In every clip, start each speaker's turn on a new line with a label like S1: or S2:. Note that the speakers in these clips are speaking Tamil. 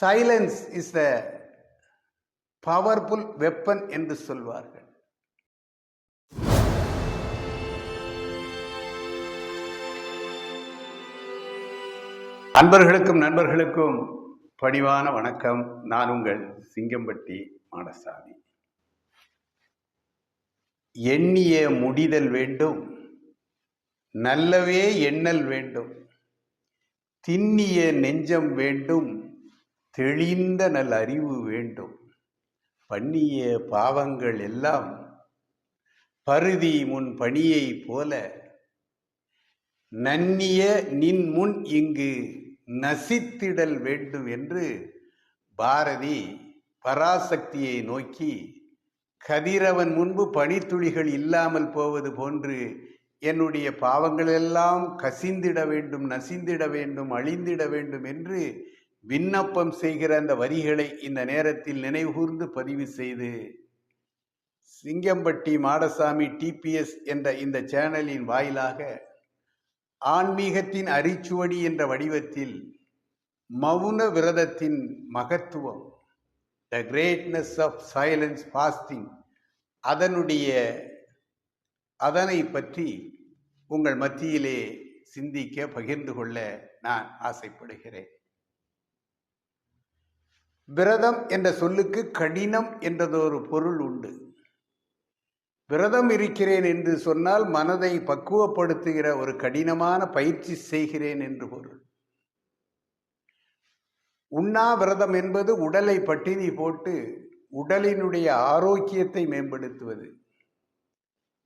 S1: Silence is the powerful weapon என்று சொல்வார்கள். அன்பர்களுக்கும் நண்பர்களுக்கும் பணிவான வணக்கம். நான் உங்கள் சிங்கம்பட்டி மாடசாமி. எண்ணிய முடிதல் வேண்டும் நல்லவே எண்ணல் வேண்டும் திண்ணிய நெஞ்சம் வேண்டும் தெளிந்த நல் அறிவு வேண்டும். பண்ணிய பாவங்கள் எல்லாம் பருதி முன் பணியை போல நன்னிய நின் முன் இங்கு நசித்திடல் வேண்டும் என்று பாரதி பராசக்தியை நோக்கி கதிரவன் முன்பு பனித்துளிகள் இல்லாமல் போவது போன்று என்னுடைய பாவங்களெல்லாம் கசிந்திட வேண்டும் நசிந்திட வேண்டும் அழிந்திட வேண்டும் என்று விண்ணப்பம் செய்கிற அந்த வரிகளை இந்த நேரத்தில் நினைவுகூர்ந்து பதிவு செய்து சிங்கம்பட்டி மாடசாமி டிபிஎஸ் என்ற இந்த சேனலின் வாயிலாக ஆன்மீகத்தின் அரிச்சுவடி என்ற வடிவத்தில் மௌன விரதத்தின் மகத்துவம் the greatness of silence fasting அதனுடைய அதனை பற்றி உங்கள் மத்தியிலே சிந்திக்க பகிர்ந்து கொள்ள நான் ஆசைப்படுகிறேன். விரதம் என்ற சொல்லுக்கு கடினம் என்றதொரு பொருள் உண்டு. விரதம் இருக்கிறேன் என்று சொன்னால் மனதை பக்குவப்படுத்துகிற ஒரு கடினமான பயிற்சி செய்கிறேன் என்று பொருள். உண்ணாவிரதம் என்பது உடலை பட்டினி போட்டு உடலினுடைய ஆரோக்கியத்தை மேம்படுத்துவது.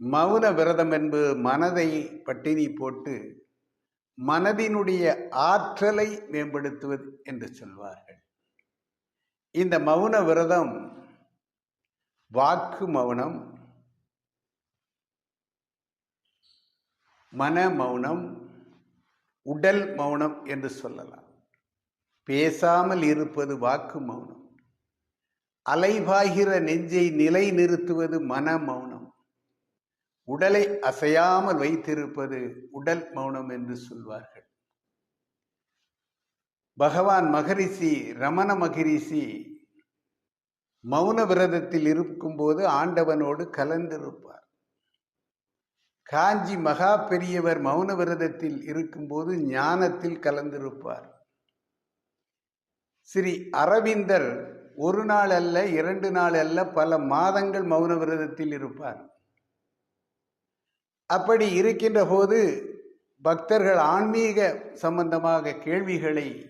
S1: மௌன விரதம் என்பது மனதை பட்டினி போட்டு மனதினுடைய ஆற்றலை மேம்படுத்துவது என்று சொல்வார்கள். இந்த மௌன விரதம் வாக்கு மௌனம் மன மௌனம் உடல் மௌனம் என்று சொல்லலாம். பேசாமல் இருப்பது வாக்கு மௌனம். அலைவாகிற நெஞ்சை நிலை நிறுத்துவது மன மௌனம். உடலை அசையாமல் வைத்திருப்பது உடல் மௌனம் என்று சொல்வார்கள். பகவான் மகரிஷி ரமண மகரிஷி மௌன விரதத்தில் இருக்கும்போது ஆண்டவனோடு கலந்திருப்பார். காஞ்சி மகா பெரியவர் மௌன விரதத்தில் இருக்கும்போது ஞானத்தில் கலந்திருப்பார். ஸ்ரீ அரவிந்தர் ஒரு நாள் அல்ல இரண்டு நாள் அல்ல பல மாதங்கள் மௌன விரதத்தில் இருப்பார். அப்படி இருக்கின்ற போது பக்தர்கள் ஆன்மீக சம்பந்தமாக கேள்விகளை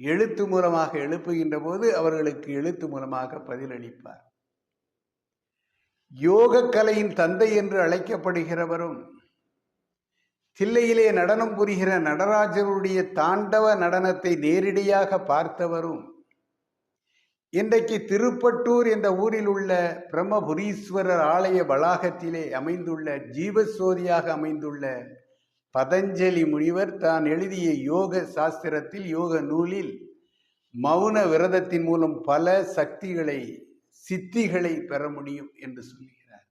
S1: எழுத்து மூலமாக எழுப்புகின்ற போது அவர்களுக்கு எழுத்து மூலமாக பதிலளிப்பார். யோக கலையின் தந்தை என்று அழைக்கப்படுகிறவரும் தில்லையிலே நடனம் புரிகிற நடராஜருடைய தாண்டவ நடனத்தை நேரடியாக பார்த்தவரும் இன்றைக்கு திருப்பட்டூர் என்ற ஊரில் உள்ள பிரம்மபுரீஸ்வரர் ஆலய வளாகத்திலே அமைந்துள்ள ஜீவசோதியாக அமைந்துள்ள பதஞ்சலி முனிவர் தான் எழுதிய யோக சாஸ்திரத்தில் யோக நூலில் மௌன விரதத்தின் மூலம் பல சக்திகளை சித்திகளை பெற முடியும் என்று சொல்லுகிறார்.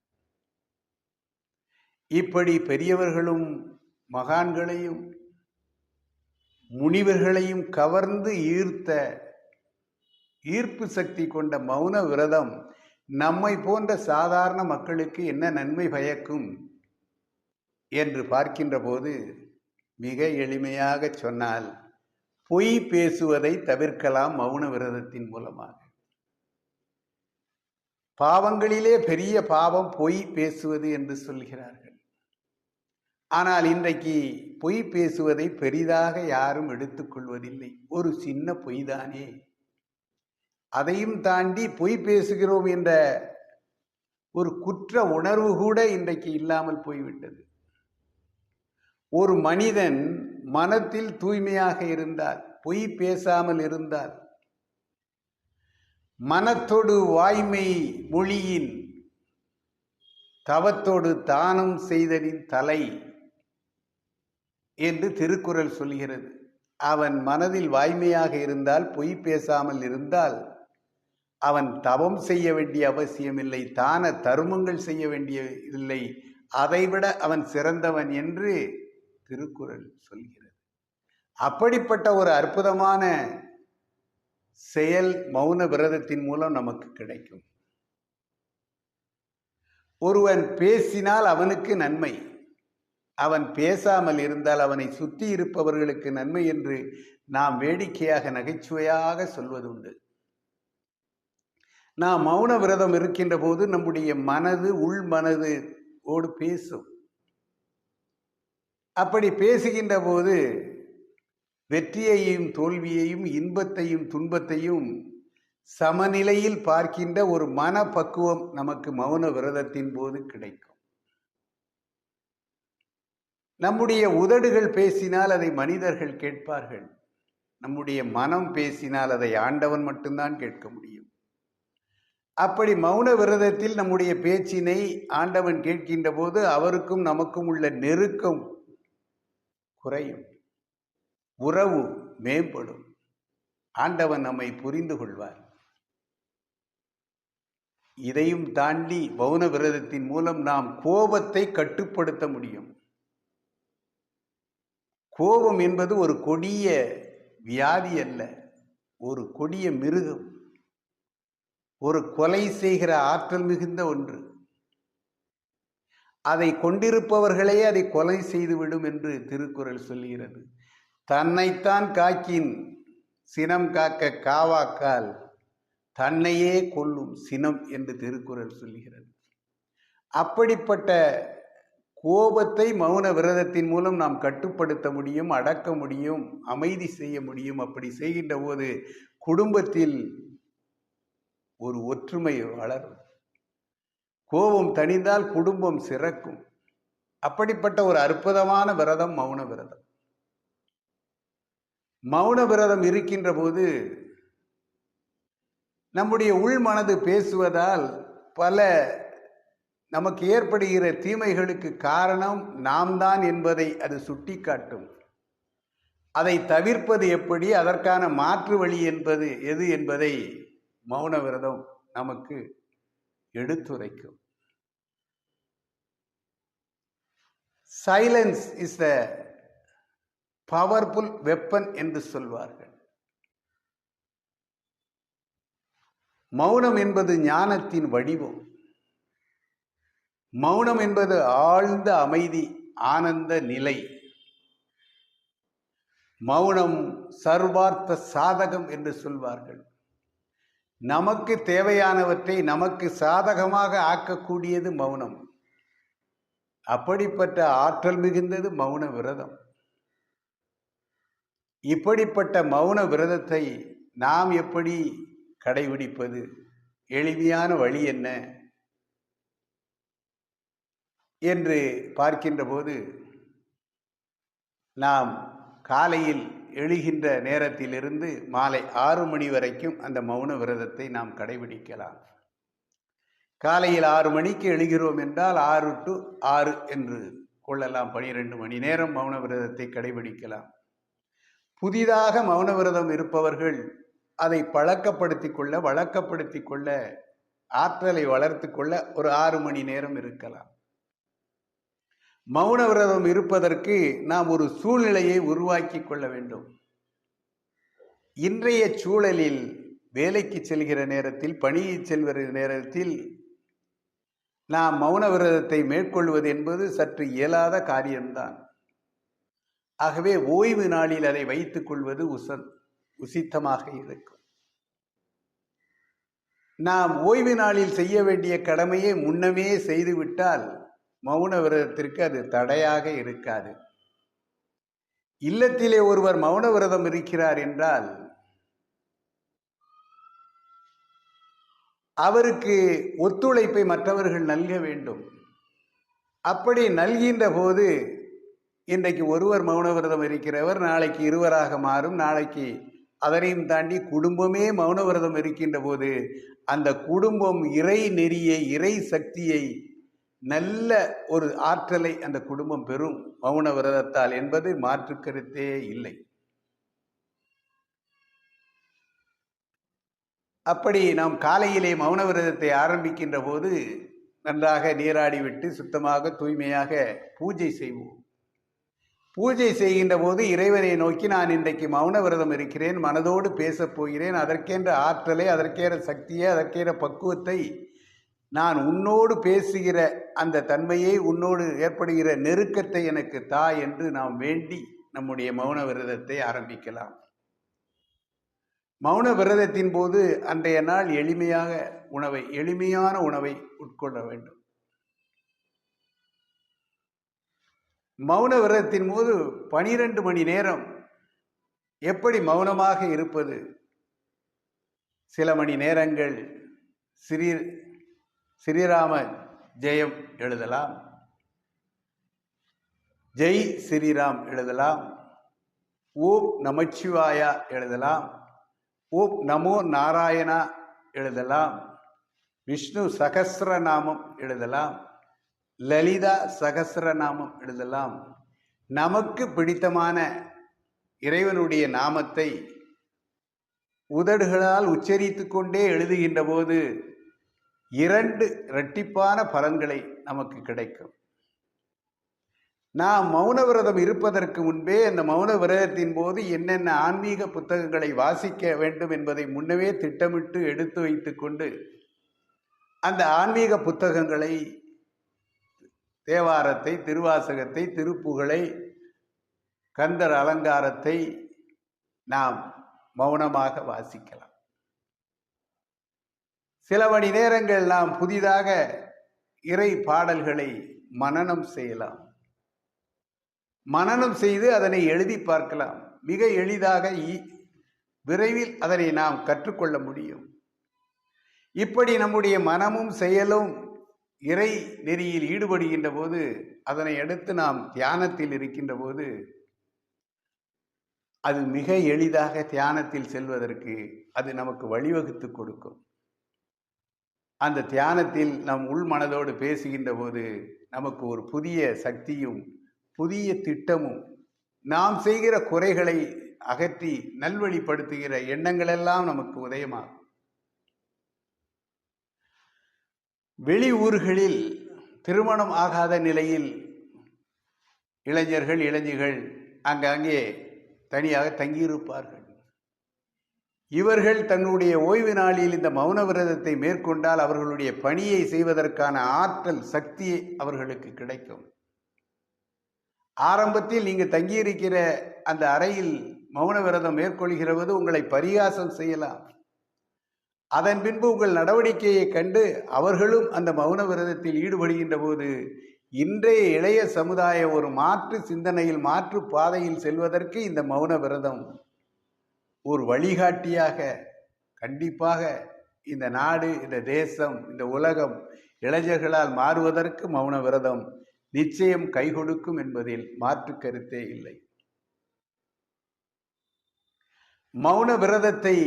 S1: இப்படி பெரியவர்களும் மகான்களையும் முனிவர்களையும் கவர்ந்து ஈர்த்த ஈர்ப்பு சக்தி கொண்ட மௌன விரதம் நம்மை போன்ற சாதாரண மக்களுக்கு என்ன நன்மை பயக்கும்? என்று பார்க்கின்ற போது மிக எளிமையாக சொன்னால் பொய் பேசுவதை தவிர்க்கலாம் மௌன விரதத்தின் மூலமாக. பாவங்களிலே பெரிய பாவம் பொய் பேசுவது என்று சொல்கிறார்கள். ஆனால் இன்றைக்கு பொய் பேசுவதை பெரிதாக யாரும் எடுத்துக்கொள்வதில்லை ஒரு சின்ன பொய்தானே. அதையும் தாண்டி பொய் பேசுகிறோம் என்ற ஒரு குற்ற உணர்வு கூட இன்றைக்கு இல்லாமல் போய்விட்டது. ஒரு மனிதன் மனத்தில் தூய்மையாக இருந்தால் பொய் பேசாமல் இருந்தால் மனத்தோடு வாய்மை மொழியின் தவத்தோடு தானம் செய்தலின் தலை என்று திருக்குறள் சொல்கிறது. அவன் மனதில் வாய்மையாக இருந்தால் பொய் பேசாமல் இருந்தால் அவன் தவம் செய்ய வேண்டிய அவசியமில்லை தான தருமங்கள் செய்ய வேண்டிய இல்லை அதைவிட அவன் சிறந்தவன் என்று திருக்குறள் சொல்கிறது. அப்படிப்பட்ட ஒரு அற்புதமான செயல் மௌன விரதத்தின் மூலம் நமக்கு கிடைக்கும். ஒருவன் பேசினால் அவனுக்கு நன்மை. அவன் பேசாமல் இருந்தால் அவனை சுற்றி இருப்பவர்களுக்கு நன்மை என்று நாம் வேடிக்கையாக நகைச்சுவையாக சொல்வதுண்டு. நாம் மௌன விரதம் இருக்கின்ற போது நம்முடைய மனது உள் மனது ஓடு பேசும். அப்படி பேசுகின்ற போது வெற்றியையும் தோல்வியையும் இன்பத்தையும் துன்பத்தையும் சமநிலையில் பார்க்கின்ற ஒரு மனப்பக்குவம் நமக்கு மௌன விரதத்தின் போது கிடைக்கும். நம்முடைய உதடுகள் பேசினால் அதை மனிதர்கள் கேட்பார்கள். நம்முடைய மனம் பேசினால் அதை ஆண்டவன் மட்டும்தான் கேட்க முடியும். அப்படி மௌன விரதத்தில் நம்முடைய பேச்சினை ஆண்டவன் கேட்கின்ற போது அவருக்கும் நமக்கும் உள்ள நெருக்கம் குறையும். உறவு மேம்படும். ஆண்டவன் நம்மை புரிந்து கொள்வார். இதையும் தாண்டி மௌன விரதத்தின் மூலம் நாம் கோபத்தை கட்டுப்படுத்த முடியும். கோபம் என்பது ஒரு கொடிய வியாதி அல்ல. ஒரு கொடிய மிருகம். ஒரு கொலை செய்கிற ஆற்றல் மிகுந்த ஒன்று. அதை கொண்டிருப்பவர்களே அதை கொலை செய்துவிடும் என்று திருக்குறள் சொல்லுகிறது தன்னைத்தான் காக்கின் சினம் காக்க காவாக்கால் தன்னையே கொல்லும் சினம் என்று திருக்குறள் சொல்லுகிறது அப்படிப்பட்ட கோபத்தை மௌன விரதத்தின் மூலம் நாம் கட்டுப்படுத்த முடியும் அடக்க முடியும் அமைதி செய்ய முடியும். அப்படி செய்கின்ற போது குடும்பத்தில் ஒரு ஒற்றுமை வளரும். கோபம் தணிந்தால் குடும்பம் சிறக்கும். அப்படிப்பட்ட ஒரு அற்புதமான விரதம் மௌன விரதம். மௌன விரதம் இருக்கின்ற போது நம்முடைய உள் மனது பேசுவதால் பல நமக்கு ஏற்படுகிற தீமைகளுக்கு காரணம் நாம் தான் என்பதை அது சுட்டிக்காட்டும். அதை தவிர்ப்பது எப்படி அதற்கான மாற்று வழி என்பது எது என்பதை மௌன விரதம் நமக்கு எடுத்துரைக்கும். Silence is the powerful weapon என்று சொல்வார்கள். மௌனம் என்பது ஞானத்தின் வடிவம். மௌனம் என்பது ஆழ்ந்த அமைதி ஆனந்த நிலை. மௌனம் சர்வார்த்த சாதகம் என்று சொல்வார்கள். நமக்கு தேவையானவற்றை நமக்கு சாதகமாக ஆக்கக்கூடியது மௌனம். அப்படிப்பட்ட ஆற்றல் மிகுந்தது மௌன விரதம். இப்படிப்பட்ட மௌன விரதத்தை நாம் எப்படி கடைபிடிப்பது? எளிமையான வழி என்ன? என்று பார்க்கின்ற போது நாம் காலையில் எழுகின்ற நேரத்திலிருந்து மாலை ஆறு மணி வரைக்கும் அந்த மௌன விரதத்தை நாம் கடைபிடிக்கலாம். காலையில் ஆறு மணிக்கு எழுகிறோம் என்றால் ஆறு டு ஆறு என்று கொள்ளலாம். பனிரெண்டு மணி நேரம் மௌன விரதத்தை கடைபிடிக்கலாம். புதிதாக மௌன விரதம் இருப்பவர்கள் அதை பழக்கப்படுத்தி கொள்ள வழக்கப்படுத்தி கொள்ள ஆற்றலை வளர்த்து கொள்ள ஒரு ஆறு மணி நேரம் இருக்கலாம். மௌன விரதம் இருப்பதற்கு நாம் ஒரு சூழ்நிலையை உருவாக்கி கொள்ள வேண்டும். இன்றைய சூழலில் வேலைக்கு செல்கிற நேரத்தில் பணியை செல்கிற நேரத்தில் நாம் மௌன விரதத்தை மேற்கொள்வது என்பது சற்று இயலாத காரியம்தான். ஆகவே ஓய்வு நாளில் அதை வைத்துக் கொள்வது உசன் உசித்தமாக இருக்கும். நாம் ஓய்வு நாளில் செய்ய வேண்டிய கடமையை முன்னமே செய்துவிட்டால் மௌன விரதத்திற்கு அது தடையாக இருக்காது. இல்லத்திலே ஒருவர் மௌன விரதம் இருக்கிறார் என்றால் அவருக்கு ஒத்துழைப்பை மற்றவர்கள் நல்க வேண்டும். அப்படி நல்கின்ற போது இன்றைக்கு ஒருவர் மௌனவிரதம் இருக்கிறவர் நாளைக்கு இருவராக மாறும் நாளைக்கு அதனையும் தாண்டி குடும்பமே மௌனவிரதம் இருக்கின்ற போது அந்த குடும்பம் இறை நெறியை இறை சக்தியை நல்ல ஒரு ஆற்றலை அந்த குடும்பம் பெறும். மௌன விரதத்தால் என்பது மாற்று கருத்தே இல்லை. அப்படி நாம் காலையிலே மௌன விரதத்தை ஆரம்பிக்கின்ற போது நன்றாக நீராடிவிட்டு சுத்தமாக தூய்மையாக பூஜை செய்வோம். பூஜை செய்கின்ற போது இறைவனை நோக்கி நான் இன்றைக்கு மௌன விரதம் இருக்கிறேன் மனதோடு பேசப் போகிறேன் அதற்கென்ற ஆற்றலை அதற்கேற சக்தியை அதற்கேற பக்குவத்தை நான் உன்னோடு பேசுகிற அந்த தன்மையை உன்னோடு ஏற்படுகிற நெருக்கத்தை எனக்கு தா என்று நாம் வேண்டி நம்முடைய மௌன விரதத்தை ஆரம்பிக்கலாம். மௌன விரதத்தின் போது அன்றைய நாள் எளிமையாக உணவை எளிமையான உணவை உட்கொள்ள வேண்டும். மௌன விரதத்தின் போது பனிரெண்டு மணி நேரம் எப்படி மௌனமாக இருப்பது? சில மணி நேரங்கள் ஸ்ரீ ஸ்ரீராம ஜெயம் எழுதலாம். ஜெய் ஸ்ரீராம் எழுதலாம். ஓம் நமச்சிவாயா எழுதலாம். ஓம் நமோ நாராயணா எழுதலாம். விஷ்ணு சகசிரநாமம் எழுதலாம். லலிதா சகசிரநாமம் எழுதலாம். நமக்கு பிடித்தமான இறைவனுடைய நாமத்தை உதடுகளால் உச்சரித்து கொண்டே எழுதுகின்ற போது இரண்டு இரட்டிப்பான பலன்களை நமக்கு கிடைக்கும். நாம் மௌன விரதம் இருப்பதற்கு முன்பே அந்த மௌன விரதத்தின் போது என்னென்ன ஆன்மீக புத்தகங்களை வாசிக்க வேண்டும் என்பதை முன்னவே திட்டமிட்டு எடுத்து வைத்து கொண்டு அந்த ஆன்மீக புத்தகங்களை தேவாரத்தை திருவாசகத்தை திருப்புகளை கந்தர் அலங்காரத்தை நாம் மௌனமாக வாசிக்கலாம். சில மணி நேரங்கள் நாம் புதிதாக இறை பாடல்களை மனனம் செய்யலாம். மனனம் செய்து அதனை எழுதி பார்க்கலாம். மிக எளிதாக இ- விரைவில் அதனை நாம் கற்றுக்கொள்ள முடியும். இப்படி நம்முடைய மனமும் செயலும் இறை நெறியில் ஈடுபடுகின்ற போது அதனை அடுத்து நாம் தியானத்தில் இருக்கின்ற போது அது மிக எளிதாக தியானத்தில் செல்வதற்கு அது நமக்கு வழிவகுத்து கொடுக்கும். அந்த தியானத்தில் நம் உள் மனதோடு பேசுகின்ற போது நமக்கு ஒரு புதிய சக்தியும் புதிய திட்டமும் நாம் செய்கிற குறைகளை அகற்றி நல்வழிப்படுத்துகிற எண்ணங்களெல்லாம் நமக்கு உதயமாகும். வெளி ஊர்களில் திருமணம் ஆகாத நிலையில் இளைஞர்கள் இளைஞர்கள் அங்கங்கே தனியாக தங்கியிருப்பார்கள். இவர்கள் தன்னுடைய ஓய்வு நாளில் இந்த மௌன விரதத்தை மேற்கொண்டால் அவர்களுடைய பணியை செய்வதற்கான ஆற்றல் சக்தி அவர்களுக்கு கிடைக்கும். ஆரம்பத்தில் நீங்கள் தங்கியிருக்கிற அந்த அறையில் மௌன விரதம் மேற்கொள்கிறவது உங்களை பரிகாசம் செய்யலாம். அதன் பின்பு உங்கள் நடவடிக்கையை கண்டு அவர்களும் அந்த மௌன விரதத்தில் ஈடுபடுகின்ற போது இன்றைய இளைய சமுதாய ஒரு மாற்று சிந்தனையில் மாற்று பாதையில் செல்வதற்கு இந்த மௌன விரதம் ஒரு வழிகாட்டியாக கண்டிப்பாக இந்த நாடு இந்த தேசம் இந்த உலகம் இளைஞர்களால் மாறுவதற்கு மௌன விரதம் நிச்சயம் கை கொடுக்கும் என்பதில் மாற்று கருத்தே இல்லை. மௌன விரதத்தை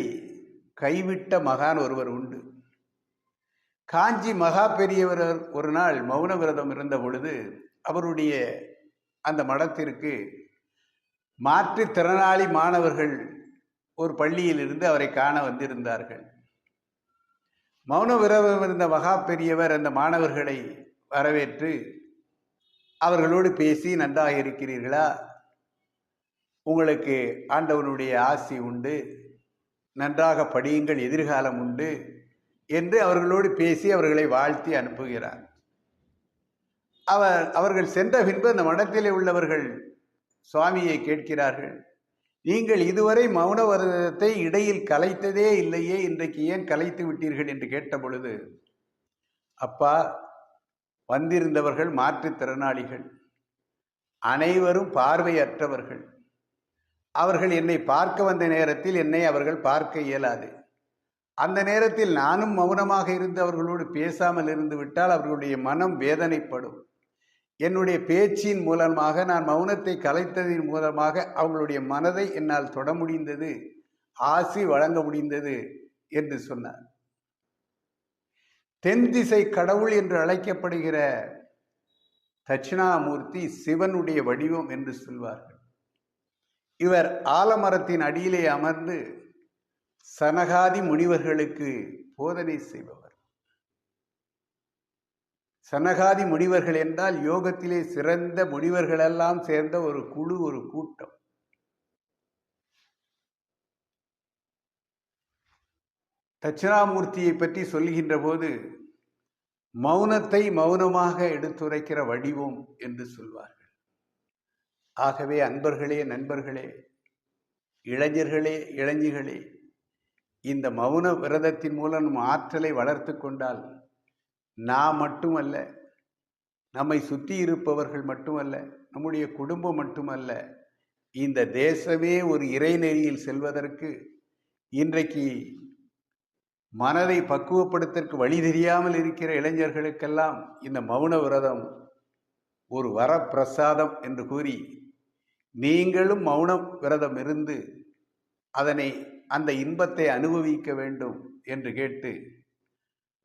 S1: கைவிட்ட மகான் ஒருவர் உண்டு. காஞ்சி மகா பெரியவர் ஒரு நாள் மௌன விரதம் இருந்த பொழுது அவருடைய அந்த மடத்திற்கு மாற்றுத்திறனாளி மாணவர்கள் ஒரு பள்ளியில் இருந்து அவரை காண வந்திருந்தார்கள். மௌன விரதம் இருந்த மகா பெரியவர் அந்த மாணவர்களை வரவேற்று அவர்களோடு பேசி நன்றாக இருக்கிறீர்களா? உங்களுக்கு ஆண்டவனுடைய ஆசி உண்டு. நன்றாக படியுங்கள் எதிர்காலம் உண்டு என்று அவர்களோடு பேசி அவர்களை வாழ்த்தி அனுப்புகிறார். அவர் அவர்கள் சென்ற பின்பு அந்த மடத்திலே உள்ளவர்கள் சுவாமியை கேட்கிறார்கள் நீங்கள் இதுவரை மௌன விரதத்தை இடையில் கலைத்ததே இல்லையே இன்றைக்கு ஏன் கலைத்து விட்டீர்கள்? என்று கேட்ட பொழுது அப்பா வந்திருந்தவர்கள் மாற்றுத்திறனாளிகள் அனைவரும் பார்வையற்றவர்கள். அவர்கள் என்னை பார்க்க வந்த நேரத்தில் என்னை அவர்கள் பார்க்க இயலாது. அந்த நேரத்தில் நானும் மௌனமாக இருந்து அவர்களோடு பேசாமல் இருந்து விட்டால் அவர்களுடைய மனம் வேதனைப்படும். என்னுடைய பேச்சின் மூலமாக நான் மௌனத்தை கலைத்ததின் மூலமாக அவங்களுடைய மனதை என்னால் தொட முடிந்தது ஆசி வழங்க முடிந்தது என்று சொன்னார். தென் திசை கடவுள் என்று அழைக்கப்படுகிற தட்சிணாமூர்த்தி சிவனுடைய வடிவம் என்று சொல்வார்கள். இவர் ஆலமரத்தின் அடியிலே அமர்ந்து சனகாதி முனிவர்களுக்கு போதனை செய்பவர். சனகாதி முனிவர்கள் என்றால் யோகத்திலே சிறந்த முனிவர்களெல்லாம் சேர்ந்த ஒரு குழு ஒரு கூட்டம். தட்சிணாமூர்த்தியை பற்றி சொல்கின்ற போது மௌனத்தை மௌனமாக எடுத்துரைக்கிற வடிவம் என்று சொல்வார்கள். ஆகவே அன்பர்களே நண்பர்களே இளைஞர்களே இளைஞர்களே இந்த மௌன விரதத்தின் மூலம் நம் ஆற்றலை வளர்த்து கொண்டால் நான் மட்டுமல்ல நம்மை சுற்றி இருப்பவர்கள் மட்டுமல்ல நம்முடைய குடும்பம் மட்டுமல்ல இந்த தேசமே ஒரு இறைநெறியில் செல்வதற்கு இன்றைக்கு மனதை பக்குவப்படுத்தற்கு வழி தெரியாமல் இருக்கிற இளைஞர்களுக்கெல்லாம் இந்த மௌன விரதம் ஒரு வரப்பிரசாதம் என்று கூறி நீங்களும் மௌன விரதம் இருந்து அதனை அந்த இன்பத்தை அனுபவிக்க வேண்டும் என்று கேட்டு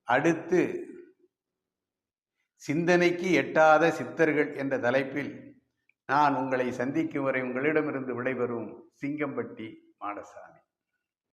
S1: அடுத்து சிந்தனைக்கு எட்டாத சித்தர்கள் என்ற தலைப்பில் நான் உங்களை சந்திக்கும் வரை உங்களிடமிருந்து விடைபெறும் சிங்கம்பட்டி மாடசாமி.